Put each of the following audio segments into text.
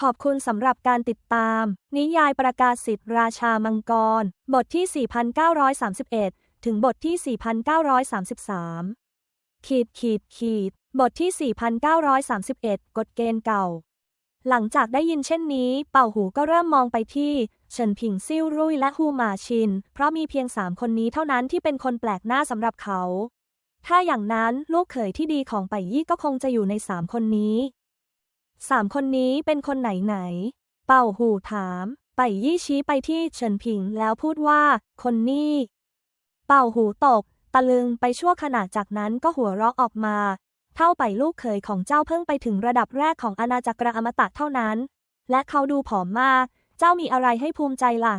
ขอบคุณสำหรับการติดตาม นิยายประกาศสิทธิ์ราชามังกร บทที่ 4,931 ถึงบทที่ 4,933 ขีดขีดขีด บทที่ 4,931 กฎเกณฑ์เก่า หลังจากได้ยินเช่นนี้ เป่าหูก็เริ่มมองไปที่เฉินผิงซิ่วรุ่ยและฮูหมาชิน เพราะมีเพียงสามคนนี้เท่านั้นที่เป็นคนแปลกหน้าสำหรับเขา ถ้าอย่างนั้นลูกเขยที่ดีของไปยี่ก็คงจะอยู่ในสามคนนี้ สามคนนี้เป็นคนไหนไหน เป่าหูถาม ไปยี่ชี้ไปที่เฉินผิงแล้วพูดว่า คนนี้ เป่าหูตก ตะลึงไปชั่วขณะจากนั้นก็หัวเราะออกมา เท่าไปลูกเขยของเจ้าเพิ่งไปถึงระดับแรกของอาณาจักรอมตะเท่านั้น และเขาดูผอมมาก เจ้ามีอะไรให้ภูมิใจล่ะ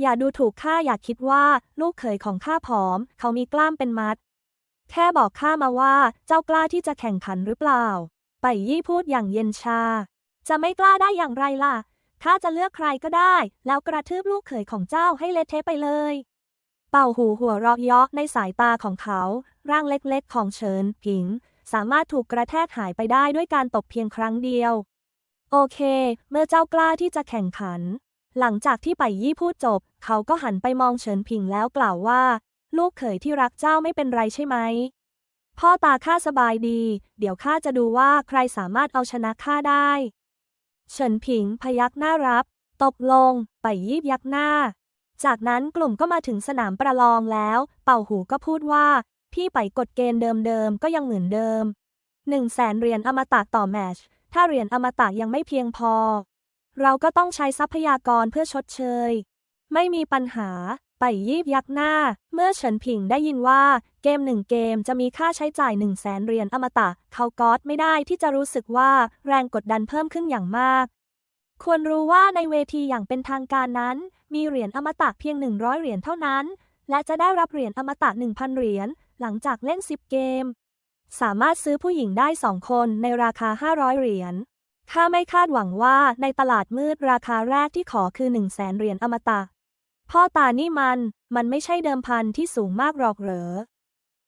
อย่าดูถูกข้าอย่าคิดว่าลูกเขยของข้าผอม เขามีกล้ามเป็นมัด แค่บอกข้ามาว่าเจ้ากล้าที่จะแข่งขันหรือเปล่า ไปยี่พูดอย่างเย็นชา จะไม่กล้าได้อย่างไรล่ะ ข้าจะเลือกใครก็ได้ แล้วกระทืบลูกเขยของเจ้าให้เละเทะไปเลย เป่าหูหัวราะเยาะในสายตาของเขา ร่างเล็กๆ ของเฉินผิง สามารถถูกกระแทกหายไปได้ด้วยการตบเพียงครั้งเดียว โอเค เมื่อเจ้ากล้าที่จะแข่งขัน หลังจากที่ไปยี่พูดจบ เขาก็หันไปมองเฉินผิงแล้วกล่าวว่า ลูกเขยที่รักเจ้าไม่เป็นไรใช่ไหม พ่อตาข้าสบายดี เดี๋ยวข้าจะดูว่าใครสามารถเอาชนะข้าได้ เฉินผิงพยักหน้ารับ ตกลง ไปยีบยักหน้า จากนั้นกลุ่มก็มาถึงสนามประลองแล้ว เป่าหูก็พูดว่า พี่ไปกฎเกณฑ์เดิมๆก็ยังเหมือนเดิมหนึ่งแสนเหรียญอมตะต่อแมช ถ้าเหรียญอมตะยังไม่เพียงพอ เราก็ต้องใช้ทรัพยากรเพื่อชดเชย ไม่มีปัญหา ไปยีบยักหน้า เมื่อเฉินผิงได้ยินว่า เกมหนึ่งเกมจะมีค่าใช้จ่ายหนึ่งแสนเหรียญอมตะ เขาก๊อตไม่ได้ที่จะรู้สึกว่าแรงกดดันเพิ่มขึ้นอย่างมาก ควรรู้ว่าในเวทีอย่างเป็นทางการนั้น มีเหรียญอมตะเพียง 100 เหรียญเท่านั้น และจะได้รับเหรียญอมตะ 1,000 เหรียญหลังจากเล่น 10 เกม สามารถซื้อผู้หญิงได้สองคนในราคา 500 เหรียญข้าไม่คาดหวังว่าในตลาดมืดราคาแรกที่ขอคือ1 0 0 0 0แสนเหรียญอมตะ พ่อตานี่มัน มันไม่ใช่เดิมพันที่สูงมากหรอกเหรอ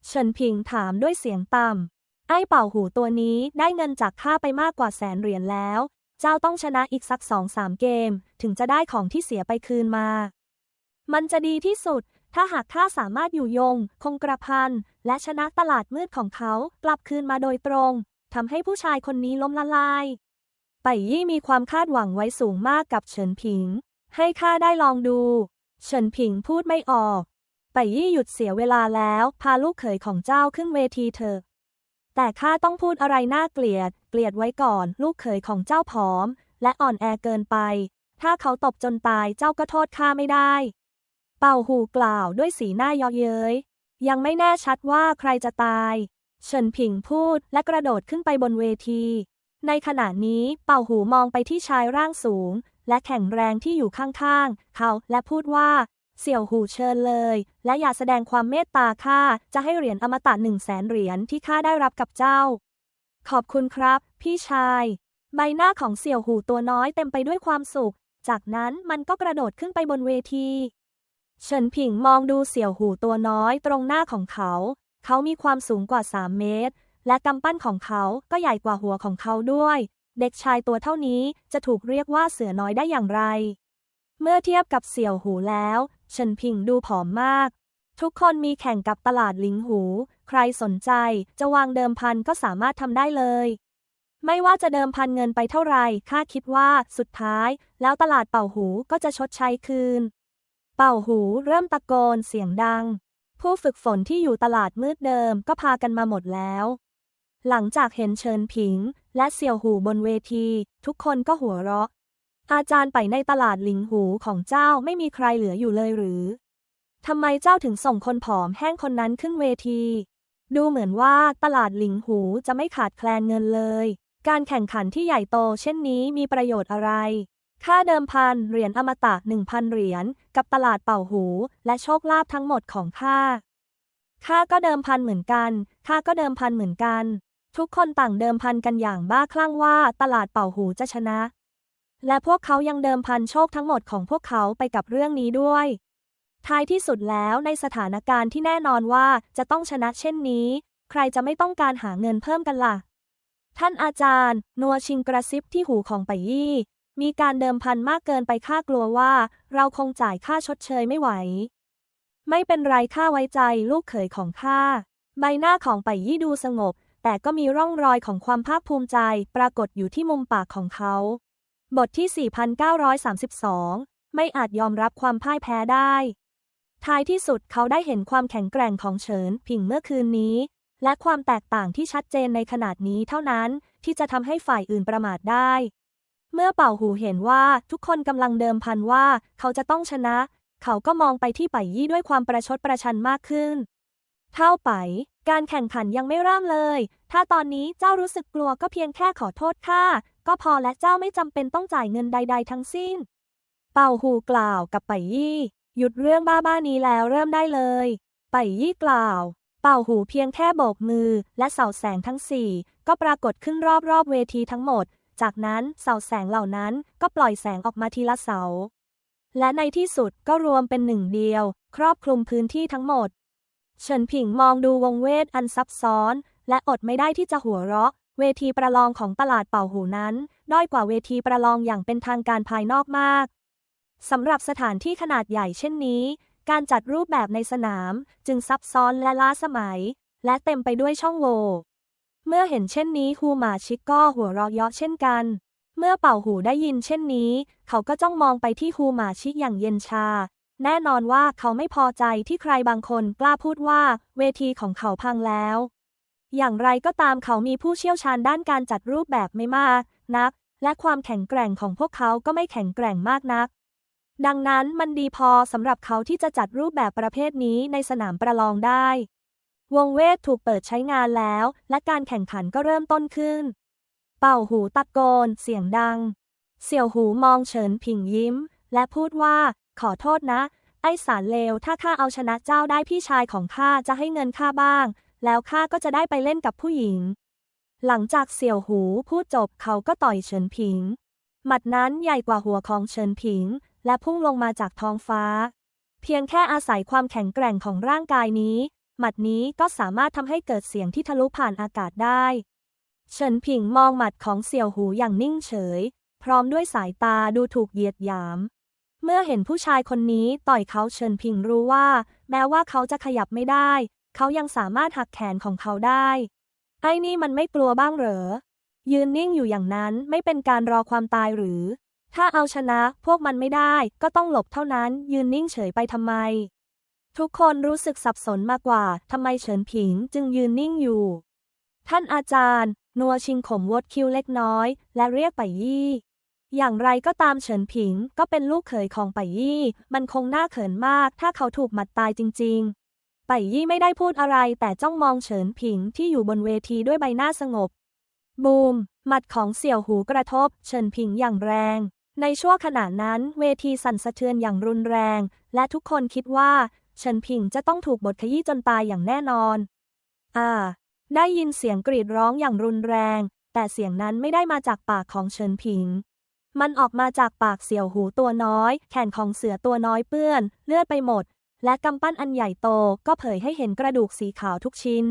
เฉินผิงถามด้วยเสียงต่ำ ไอ้เป่าหูตัวนี้ได้เงินจากข้าไปมากกว่าแสนเหรียญแล้ว เจ้าต้องชนะอีกสักสองสามเกม ถึงจะได้ของที่เสียไปคืนมา มันจะดีที่สุด ถ้าหากข้าสามารถอยู่ยง คงกระพัน และชนะตลาดมืดของเขากลับคืนมาโดยตรง ทำให้ผู้ชายคนนี้ล้มละลาย ไปยี่มีความคาดหวังไว้สูงมากกับเฉินผิง ให้ข้าได้ลองดู เฉินผิงพูดไม่ออก ไปยี่หยุดเสียเวลาแล้ว พาลูกเขยของเจ้าขึ้นเวทีเถอะ แต่ข้าต้องพูดอะไรน่าเกลียด เกลียดไว้ก่อน ลูกเขยของเจ้าผอม และอ่อนแอเกินไป ถ้าเขาตบจนตายเจ้าก็โทษข้าไม่ได้ เป่าหูกล่าวด้วยสีหน้าเยาะเย้ย ยังไม่แน่ชัดว่าใครจะตาย เฉินผิงพูดและกระโดดขึ้นไปบนเวที ในขณะนี้เป่าหูมองไปที่ชายร่างสูง และแข็งแรงที่อยู่ข้างๆ เขาและพูดว่าเสี่ยวหูเชิญเลย และอย่าแสดงความเมตตาข้าจะให้เหรียญอมตะหนึ่งแสนเหรียญที่ข้าได้รับกับเจ้า ขอบคุณครับ พี่ชาย ใบหน้าของเสี่ยวหูตัวน้อยเต็มไปด้วยความสุข จากนั้นมันก็กระโดดขึ้นไปบนเวทีเฉินผิงมองดูเสี่ยวหูตัวน้อยตรงหน้าของเขา เขามีความสูงกว่า 3 เมตร และกำปั้นของเขาก็ใหญ่กว่าหัวของเขาด้วย เด็กชายตัวเท่านี้จะถูกเรียกว่าเสือน้อยได้อย่างไร เมื่อเทียบกับเสี่ยวหูแล้วเฉินผิงดูผอมมาก ทุกคนมีแข่งกับตลาดลิงหู ใครสนใจจะวางเดิมพันก็สามารถทำได้เลย ไม่ว่าจะเดิมพันเงินไปเท่าไหร่ข้าคิดว่าสุดท้าย แล้วตลาดเป่าหูก็จะชดใช้คืน เป่าหูเริ่มตะโกนเสียงดัง ผู้ฝึกฝนที่อยู่ตลาดมืดเดิมก็พากันมาหมดแล้ว หลังจากเห็นเชิญผิง และเสี่ยวหูบนเวที ทุกคนก็หัวเราะ อาจารย์ไปในตลาดหลิงหูของเจ้าไม่มีใครเหลืออยู่เลยหรือทำไมเจ้าถึงส่งคนผอมแห้งคนนั้นขึ้นเวที ดูเหมือนว่าตลาดหลิงหูจะไม่ขาดแคลนเงินเลย การแข่งขันที่ใหญ่โตเช่นนี้มีประโยชน์อะไร ค่าเดิมพันเหรียญอมตะ1,000เหรียญกับตลาดเป่าหู และโชคลาภทั้งหมดของข้าข้าก็เดิมพันเหมือนกันข้าก็เดิมพันเหมือนกัน ทุกคนต่างเดิมพันกันอย่างบ้าคลั่งว่าตลาดเป่าหูจะชนะ และพวกเขายังเดิมพันโชคทั้งหมดของพวกเขาไปกับเรื่องนี้ด้วย ท้ายที่สุดแล้วในสถานการณ์ที่แน่นอนว่าจะต้องชนะเช่นนี้ ใครจะไม่ต้องการหาเงินเพิ่มกันล่ะ ท่านอาจารย์ นัวชิงกระซิบที่หูของไปยี่ มีการเดิมพันมากเกินไปข้ากลัวว่า เราคงจ่ายค่าชดเชยไม่ไหว ไม่เป็นไรข้าไว้ใจลูกเขยของข้าใบหน้าของไปยี่ดูสงบ แต่ก็มีร่องรอยของความภาคภูมิใจ ปรากฏอยู่ที่มุมปากของเขา บทที่ 4932 ไม่อาจยอมรับความพ่ายแพ้ได้ ท้ายที่สุดเขาได้เห็นความแข็งแกร่งของเฉินผิงเมื่อคืนนี้ และความแตกต่างที่ชัดเจนในขนาดนี้เท่านั้นที่จะทำให้ฝ่ายอื่นประมาทได้ เมื่อเป่าหูเห็นว่าทุกคนกำลังเดิมพันว่าเขาจะต้องชนะ เขาก็มองไปที่ไปยี่ด้วยความประชดประชันมากขึ้น เท่าไป การแข่งขันยังไม่เริ่มเลย ถ้าตอนนี้เจ้ารู้สึกกลัวก็เพียงแค่ขอโทษข้าก็พอและเจ้าไม่จำเป็นต้องจ่ายเงินใด ๆ ทั้งสิ้น เป่าหูกล่าวกับไปยี่ หยุดเรื่องบ้าๆนี้แล้วเริ่มได้เลย ไปยี่กล่าว เป่าหูเพียงแค่โบกมือ และเสาแสงทั้งสี่ก็ปรากฏขึ้นรอบๆเวทีทั้งหมด จากนั้นเสาแสงเหล่านั้นก็ปล่อยแสงออกมาทีละเสาและในที่สุดก็รวมเป็นหนึ่งเดียว ครอบคลุมพื้นที่ทั้งหมด เฉินผิงมองดูวงเวทอันซับซ้อน และอดไม่ได้ที่จะหัวเราะ เวทีประลองของตลาดเป่าหูนั้น ด้อยกว่าเวทีประลองอย่างเป็นทางการภายนอกมากสำหรับสถานที่ขนาดใหญ่เช่นนี้ การจัดรูปแบบในสนามจึงซับซ้อนและล้าสมัย และเต็มไปด้วยช่องโหว่เมื่อเห็นเช่นนี้ฮูหมาชิกก็หัวเราะเยาะเช่นกัน เมื่อเป่าหูได้ยินเช่นนี้ เขาก็จ้องมองไปที่ฮูหมาชิกอย่างเย็นชา แน่นอนว่าเขาไม่พอใจที่ใครบางคนกล้าพูดว่า เวทีของเขาพังแล้ว อย่างไรก็ตามเขามีผู้เชี่ยวชาญด้านการจัดรูปแบบไม่มากนัก และความแข็งแกร่งของพวกเขาก็ไม่แข็งแกร่งมากนัก ดังนั้นมันดีพอสำหรับเขาที่จะจัดรูปแบบประเภทนี้ในสนามประลองได้ วงเวทถูกเปิดใช้งานแล้ว และการแข่งขันก็เริ่มต้นขึ้น เป่าหูตะโกน เสียงดัง เสี่ยวหูมองเฉินผิงยิ้ม และพูดว่า ขอโทษนะ ไอ้สารเลว ถ้าข้าเอาชนะเจ้าได้พี่ชายของข้าจะให้เงินข้าบ้าง แล้วข้าก็จะได้ไปเล่นกับผู้หญิง หลังจากเสี่ยวหูพูดจบเขาก็ต่อยเฉินผิง หมัดนั้นใหญ่กว่าหัวของเฉินผิง และพุ่งลงมาจากท้องฟ้า เพียงแค่อาศัยความแข็งแกร่งของร่างกายนี้ หมัดนี้ก็สามารถทำให้เกิดเสียงที่ทะลุผ่านอากาศได้ เฉินผิงมองหมัดของเสี่ยวหูอย่างนิ่งเฉย พร้อมด้วยสายตาดูถูกเหยียดหยาม เมื่อเห็นผู้ชายคนนี้ต่อยเขาเฉินผิงรู้ว่า แม้ว่าเขาจะขยับไม่ได้ เขายังสามารถหักแขนของเขาได้ ไอ้นี่มันไม่กลัวบ้างเหรอ ยืนนิ่งอยู่อย่างนั้นไม่เป็นการรอความตายหรือ ถ้าเอาชนะพวกมันไม่ได้ก็ต้องหลบเท่านั้น ยืนนิ่งเฉยไปทำไม ทุกคนรู้สึกสับสนมากกว่าทำไมเฉินผิงจึงยืนนิ่งอยู่ ท่านอาจารย์ นัวชิงขมวดคิ้วเล็กน้อย และเรียกไปยี่ อย่างไรก็ตามเฉินผิงก็เป็นลูกเขยของไปยี่ มันคงน่าเขินมากถ้าเขาถูกมัดตายจริง ๆ ไปยี่ไม่ได้พูดอะไรแต่จ้องมองเฉินผิงที่อยู่บนเวทีด้วยใบหน้าสงบ บูม หมัดของเสี่ยวหูกระทบ เฉินผิงอย่างแรง ในช่วงขณะนั้นเวทีสั่นสะเทือนอย่างรุนแรง และทุกคนคิดว่า เฉินผิงจะต้องถูกบทขยี้จนตายอย่างแน่นอน อ่า ได้ยินเสียงกรีดร้องอย่างรุนแรง แต่เสียงนั้นไม่ได้มาจากปากของเฉินผิง มันออกมาจากปากเสี่ยวหูตัวน้อย แขนของเสือตัวน้อยเปื้อน เลือดไปหมด และกำปั้นอันใหญ่โตก็เผยให้เห็นกระดูกสีขาวทุกชิ้น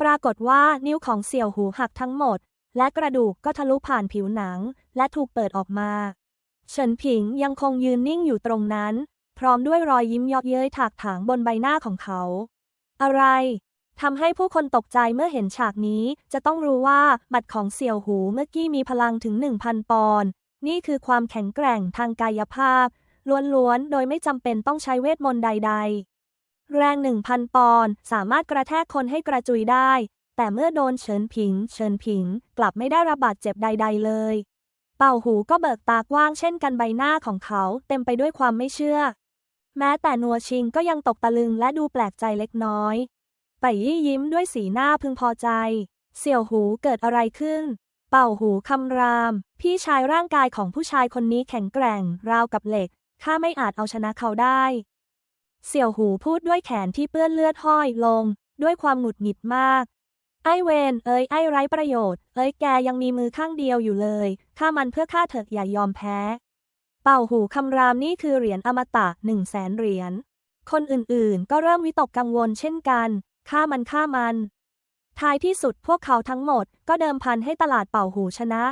ปรากฏว่านิ้วของเสี่ยวหูหักทั้งหมด และกระดูกก็ทะลุผ่านผิวหนัง และถูกเปิดออกมาเฉินผิงยังคงยืนนิ่งอยู่ตรงนั้น พร้อมด้วยรอยยิ้มยาะเย้ยถากถางบนใบหน้าของเขา อะไรทำให้ผู้คนตกใจเมื่อเห็นฉากนี้ จะต้องรู้ว่าหมัดของเสี่ยวหูเมื่อกี้มีพลังถึง 1,000 ปอนด์ นี่คือความแข็งแกร่งทางกายภาพ ล้วนๆ โดยไม่จำเป็นต้องใช้เวทมนต์ใด ๆ แรง 1,000 ปอนด์สามารถกระแทกคนให้กระจุยได้ แต่เมื่อโดนเฉินผิง เฉินผิง กลับไม่ได้รับบาดเจ็บใด ๆ เลย เป่าหูก็เบิกตากว้างเช่นกันใบหน้าของเขาเต็มไปด้วยความไม่เชื่อ แม้แต่นัวชิงก็ยังตกตะลึงและดูแปลกใจเล็กน้อยไปยี่ยิ้มด้วยสีหน้าพึงพอใจ เสี่ยวหูเกิดอะไรขึ้น เป่าหูคำราม พี่ชายร่างกายของผู้ชายคนนี้แข็งแกร่ง ราวกับเหล็ก ข้าไม่อาจเอาชนะเขาได้ เสี่ยวหูพูดด้วยแขนที่เปื้อนเลือดห้อยลง ด้วยความหงุดหงิดมาก ไอเวนเอ้ยไอไร้ประโยชน์ เอ้ยแกยังมีมือข้างเดียวอยู่เลยฆ่ามันเพื่อฆ่าเถอะอย่ายอมแพ้ เป่าหูคำรามนี่คือเหรียญอมตะหนึ่งแสนเหรียญคนอื่นๆ ก็เริ่มวิตกกังวลเช่นกัน ฆ่ามันฆ่ามัน ท้ายที่สุดพวกเขาทั้งหมดก็เดิมพันให้ตลาดเป่าหูชนะ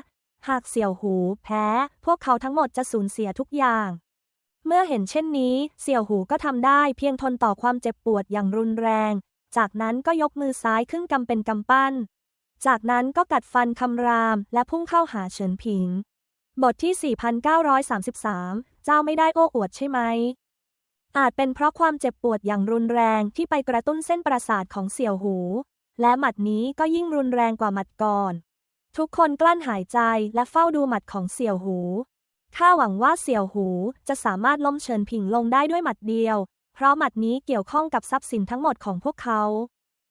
หากเสี่ยวหูแพ้ พวกเขาทั้งหมดจะสูญเสียทุกอย่าง เมื่อเห็นเช่นนี้ เสี่ยวหูก็ทำได้เพียงทนต่อความเจ็บปวดอย่างรุนแรง จากนั้นก็ยกมือซ้ายขึ้นกำเป็นกำปั้น จากนั้นก็กัดฟันคำรามและพุ่งเข้าหาเฉินผิง บทที่ 4933 เจ้าไม่ได้โอ้อวดใช่ไหมอาจเป็นเพราะความเจ็บปวดอย่างรุนแรงที่ไปกระตุ้นเส้นประสาทของเสี่ยวหู และหมัดนี้ก็ยิ่งรุนแรงกว่าหมัดก่อน ทุกคนกลั้นหายใจและเฝ้าดูหมัดของเสี่ยวหูข้าหวังว่าเสี่ยวหูจะสามารถล้มเฉินผิงลงได้ด้วยหมัดเดียว เพราะหมัดนี้เกี่ยวข้องกับทรัพย์สินทั้งหมดของพวกเขา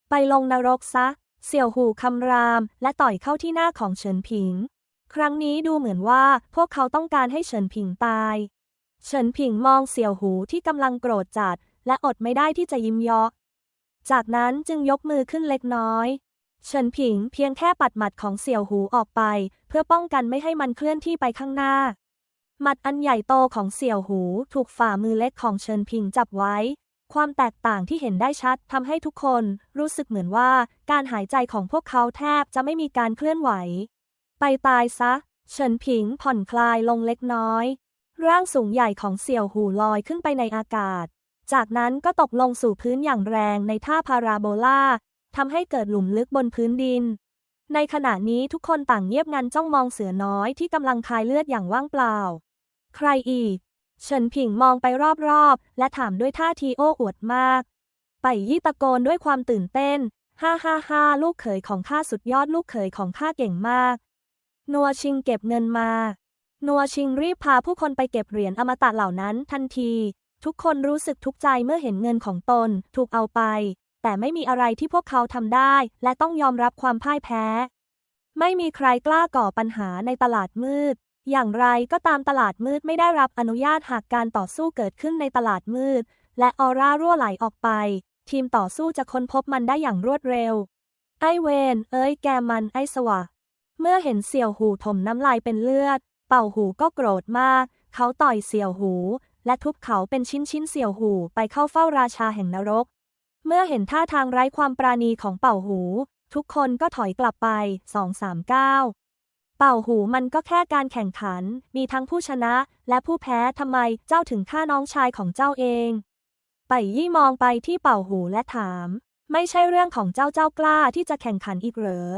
ไปลงนรกซะ เสี่ยวหูคำราม และต่อยเข้าที่หน้าของเฉินผิง ครั้งนี้ดูเหมือนว่าพวกเขาต้องการให้เฉินผิงตาย เฉินผิงมองเสี่ยวหูที่กำลังโกรธจัด และอดไม่ได้ที่จะยิ้มเยาะ จากนั้นจึงยกมือขึ้นเล็กน้อย เฉินผิงเพียงแค่ปัดหมัดของเสี่ยวหูออกไป เพื่อป้องกันไม่ให้มันเคลื่อนที่ไปข้างหน้า หมัดอันใหญ่โตของเสี่ยวหูถูกฝ่ามือเล็กของเฉินผิงจับไว้ ความแตกต่างที่เห็นได้ชัดทำให้ทุกคนรู้สึกเหมือนว่าการหายใจของพวกเขาแทบจะไม่มีการเคลื่อนไหว ไปตายซะ เฉินผิงผ่อนคลายลงเล็กน้อย ร่างสูงใหญ่ของเสี่ยวหูลอยขึ้นไปในอากาศ จากนั้นก็ตกลงสู่พื้นอย่างแรงในท่าพาราโบลาทำให้เกิดหลุมลึกบนพื้นดิน ในขณะนี้ทุกคนต่างเงียบงันจ้องมองเสือน้อยที่กำลังคายเลือดอย่างว่างเปล่า ใครอีก เฉินผิงมองไปรอบๆ และถามด้วยท่าทีโอ้อวดมาก ไปยี่ตะโกนด้วยความตื่นเต้น ฮ่าฮ่าฮ่าลูกเขยของข้าสุดยอดลูกเขยของข้าเก่งมาก นัวชิงเก็บเงินมา นัวชิงรีบพาผู้คนไปเก็บเหรียญอมตะเหล่านั้นทันที ทุกคนรู้สึกทุกข์ใจเมื่อเห็นเงินของตน ถูกเอาไป แต่ไม่มีอะไรที่พวกเขาทำได้ และต้องยอมรับความพ่ายแพ้ ไม่มีใครกล้าก่อปัญหาในตลาดมืด อย่างไรก็ตามตลาดมืดไม่ได้รับอนุญาตหากการต่อสู้เกิดขึ้นในตลาดมืด และออร่ารั่วไหลออกไป ทีมต่อสู้จะค้นพบมันได้อย่างรวดเร็ว ไอเวนเอ้ยแกมันไอสวะ เมื่อเห็นเสี่ยวหูถมน้ำลายเป็นเลือด เป่าหูก็โกรธมาก เขาต่อยเสี่ยวหู และทุบเขาเป็นชิ้นชิ้นเสี่ยวหูไปเข้าเฝ้าราชาแห่งนรก เมื่อเห็นท่าทางไร้ความปราณีของเป่าหู ทุกคนก็ถอยกลับไปสองสามเก้าเป่าหูมันก็แค่การแข่งขัน มีทั้งผู้ชนะและผู้แพ้ทำไมเจ้าถึงฆ่าน้องชายของเจ้าเอง ไปยี่มองไปที่เป่าหูและถาม ไม่ใช่เรื่องของเจ้าเจ้ากล้าที่จะแข่งขันอีกเหรอ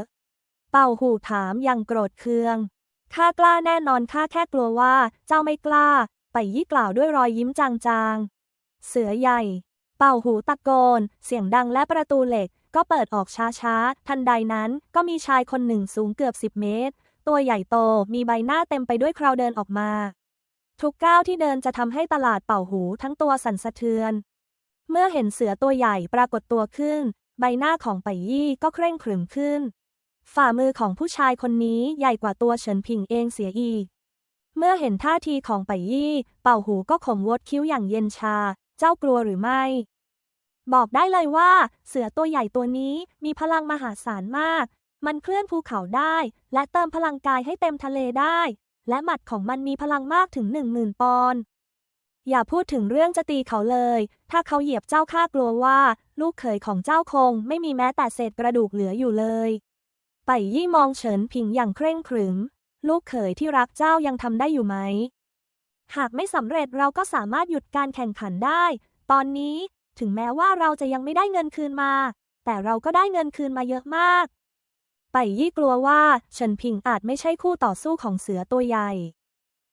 เป่าหูถามอย่างโกรธเคืองข้ากล้าแน่นอนข้าแค่กลัวว่าเจ้าไม่กล้า ไปยี่กล่าวด้วยรอยยิ้มจางๆ เสือใหญ่ เป่าหูตะโกน เสียงดังและประตูเหล็ก ก็เปิดออกช้าๆ ทันใดนั้นก็มีชายคนหนึ่งสูงเกือบสิบเมตร ตัวใหญ่โตมีใบหน้าเต็มไปด้วยคราวเดินออกมา ทุกก้าวที่เดินจะทำให้ตลาดเป่าหูทั้งตัวสั่นสะเทือน เมื่อเห็นเสือตัวใหญ่ปรากฏตัวขึ้น ใบหน้าของไปยี่ก็เคร่งขรึมขึ้น ฝ่ามือของผู้ชายคนนี้ใหญ่กว่าตัวเฉินผิงเองเสียอีก เมื่อเห็นท่าทีของไปยี่ เป่าหูก็ขมวดคิ้วอย่างเย็นชา เจ้ากลัวหรือไม่ บอกได้เลยว่า เสือตัวใหญ่ตัวนี้มีพลังมหาศาลมาก มันเคลื่อนภูเขาได้ และเติมพลังกายให้เต็มทะเลได้ และหมัดของมันมีพลังมากถึงหนึ่งหมื่นปอนด์อย่าพูดถึงเรื่องจะตีเขาเลย ถ้าเขาเหยียบเจ้าข้ากลัวว่า ลูกเขยของเจ้าคงไม่มีแม้แต่เศษกระดูกเหลืออยู่เลย ไปยี่มองเฉินผิงอย่างเคร่งขรึม ลูกเขยที่รักเจ้ายังทำได้อยู่ไหม หากไม่สำเร็จเราก็สามารถหยุดการแข่งขันได้ ตอนนี้ถึงแม้ว่าเราจะยังไม่ได้เงินคืนมา แต่เราก็ได้เงินคืนมาเยอะมาก ไปยี่กลัวว่าเฉินผิงอาจไม่ใช่คู่ต่อสู้ของเสือตัวใหญ่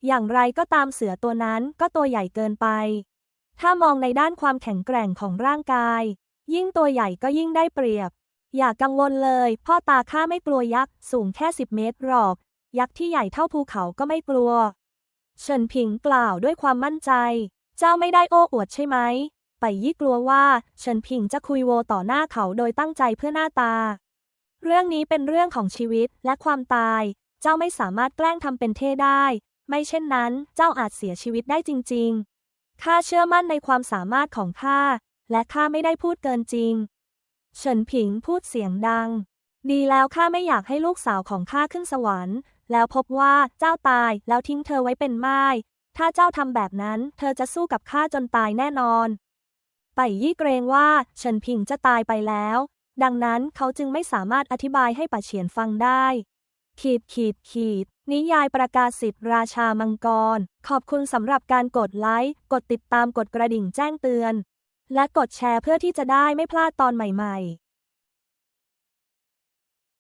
อย่างไรก็ตามเสือตัวนั้นก็ตัวใหญ่เกินไป ถ้ามองในด้านความแข็งแกร่งของร่างกาย ยิ่งตัวใหญ่ก็ยิ่งได้เปรียบ อย่ากังวลเลย พ่อตาข้าไม่กลัวยักษ์สูงแค่สิบเมตรหรอก ยักษ์ที่ใหญ่เท่าภูเขาก็ไม่กลัว เฉินผิงกล่าวด้วยความมั่นใจ เจ้าไม่ได้โอ้อวดใช่ไหม ไปยี่กลัวว่าเฉินผิงจะคุยโวต่อหน้าเขาโดยตั้งใจเพื่อหน้าตา เรื่องนี้เป็นเรื่องของชีวิตและความตาย เจ้าไม่สามารถแกล้งทำเป็นเท่ได้ ไม่เช่นนั้นเจ้าอาจเสียชีวิตได้จริง ๆ ข้าเชื่อมั่นในความสามารถของข้า และข้าไม่ได้พูดเกินจริง เฉินผิงพูดเสียงดัง ดีแล้วข้าไม่อยากให้ลูกสาวของข้าขึ้นสวรรค์ แล้วพบว่าเจ้าตายแล้วทิ้งเธอไว้เป็นม่ายถ้าเจ้าทำแบบนั้น เธอจะสู้กับข้าจนตายแน่นอน ไปยี่เกรงว่าเฉินผิงจะตายไปแล้ว ดังนั้นเขาจึงไม่สามารถอธิบายให้ป่าเฉียนฟังได้ ขีดขีดขีด นิยายประกาศสิทธิ์ราชามังกร ขอบคุณสำหรับการกดไลค์ กดติดตามกดกระดิ่งแจ้งเตือน และกดแชร์เพื่อที่จะได้ไม่พลาดตอนใหม่ ๆ